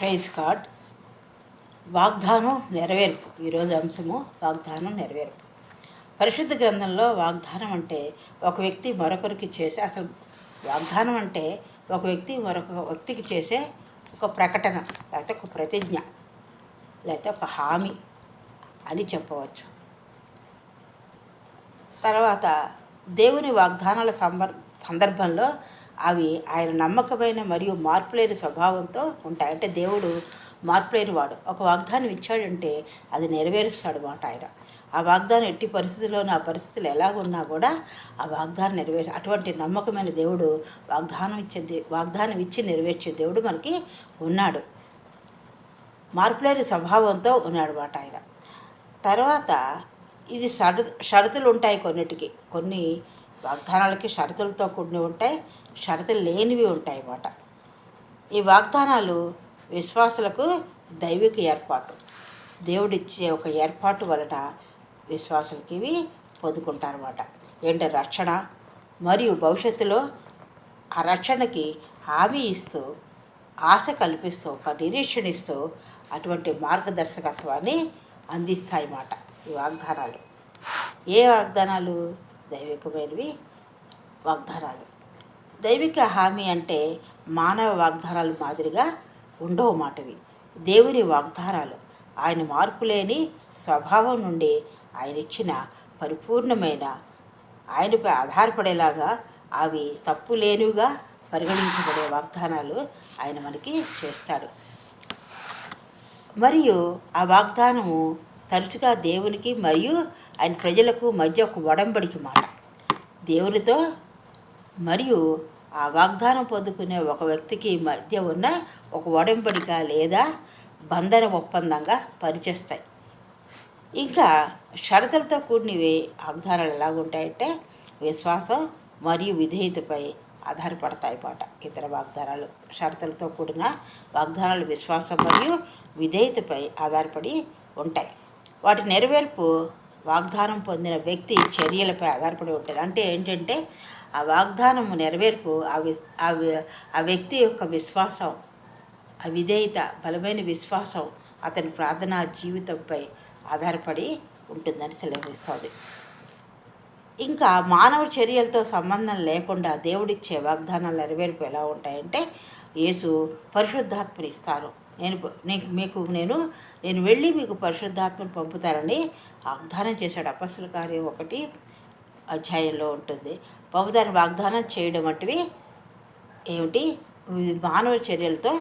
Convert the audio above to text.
Praise card. వాగ్దానం నెరవేర్పు. ఈరోజు అంశము వాగ్దానం నెరవేర్పు. పరిశుద్ధ గ్రంథంలో వాగ్దానం అంటే ఒక వ్యక్తి మరొకరికి చేసే అసలు వాగ్దానం అంటే ఒక వ్యక్తి మరొక వ్యక్తికి చేసే ఒక ప్రకటన లేకపోతే ఒక ప్రతిజ్ఞ లేకపోతే ఒక హామీ అని చెప్పవచ్చు. తర్వాత దేవుని వాగ్దానాల సంబర్ సందర్భంలో అవి ఆయన నమ్మకమైన మరియు మార్పులేని స్వభావంతో ఉంటాయి. అంటే దేవుడు మార్పులేని వాడు. ఒక వాగ్దానం ఇచ్చాడంటే అది నెరవేరుస్తాడు మాట ఆయన. ఆ వాగ్దానం ఎట్టి పరిస్థితుల్లోనూ ఆ పరిస్థితులు ఎలాగున్నా కూడా ఆ వాగ్దానం నెరవేరు అటువంటి నమ్మకమైన దేవుడు వాగ్దానం ఇచ్చే దే వాగ్దానం ఇచ్చి నెరవేర్చే దేవుడు మనకి ఉన్నాడు. మార్పులేని స్వభావంతో ఉన్నాడు మాట ఆయన. తర్వాత ఇది షరతు షరతులు ఉంటాయి కొన్నిటికి. కొన్ని వాగ్దానాలకి షరతులతో కూడిన ఉంటాయి షరతులు లేనివి ఉంటాయి అన్నమాట. ఈ వాగ్దానాలు విశ్వాసులకు దైవిక ఏర్పాటు. దేవుడిచ్చే ఒక ఏర్పాటు వలన విశ్వాసులకి ఇవి పొందుకుంటారన్నమాట. ఏంటంటే రక్షణ. మరియు భవిష్యత్తులో ఆ రక్షణకి హామీ ఇస్తూ ఆశ కల్పిస్తూ ఒక నిరీక్షణ ఇస్తూ అటువంటి మార్గదర్శకత్వాన్ని అందిస్తాయి అన్నమాట ఈ వాగ్దానాలు. ఏ వాగ్దానాలు? దైవికమైనవి వాగ్దానాలు. దైవిక హామీ అంటే మానవ వాగ్దానాలు మాదిరిగా ఉండవు మాటవి. దేవుని వాగ్దానాలు ఆయన మార్పులేని స్వభావం నుండి ఆయన ఇచ్చిన పరిపూర్ణమైన ఆయనపై ఆధారపడేలాగా అవి తప్పు లేనివిగా పరిగణించబడే వాగ్దానాలు ఆయన మనకి చేస్తాడు. మరియు ఆ వాగ్దానము తరచుగా దేవునికి మరియు ఆయన ప్రజలకు మధ్య ఒక ఒడంబడికి మాట. దేవునితో మరియు ఆ వాగ్దానం పొందుకునే ఒక వ్యక్తికి మధ్య ఉన్న ఒక ఒడంబడిక లేదా బంధన ఒప్పందంగా పనిచేస్తాయి ఇంకా షరతులతో కూడినవి వాగ్దానాలు ఎలాగుంటాయంటే విశ్వాసం మరియు విధేయతపై ఆధారపడతాయి పాట ఇతర వాగ్దానాలు. షరతులతో కూడిన వాగ్దానాలు విశ్వాసం మరియు విధేయతపై ఆధారపడి ఉంటాయి. వాటి నెరవేర్పు వాగ్దానం పొందిన వ్యక్తి చర్యలపై ఆధారపడి ఉంటుంది. అంటే ఏంటంటే ఆ వాగ్దానం నెరవేర్పు ఆ వి ఆ వ్యక్తి యొక్క విశ్వాసం ఆ విధేయత బలమైన విశ్వాసం అతని ప్రార్థనా జీవితంపై ఆధారపడి ఉంటుందని సెలవిస్తుంది. ఇంకా మానవ చర్యలతో సంబంధం లేకుండా దేవుడిచ్చే వాగ్దానాలు నెరవేర్పు ఎలా ఉంటాయంటే యేసు పరిశుద్ధాత్మని ఇస్తారు. నేను నీకు మీకు నేను నేను వెళ్ళి మీకు పరిశుద్ధాత్మను పంపుతానని వాగ్దానం చేశాడు అపస్సుల కార్యం ఒకటి అధ్యాయంలో ఉంటుంది. పంపుతాను వాగ్దానం చేయడం వంటివి ఏమిటి? మానవ చర్యలతో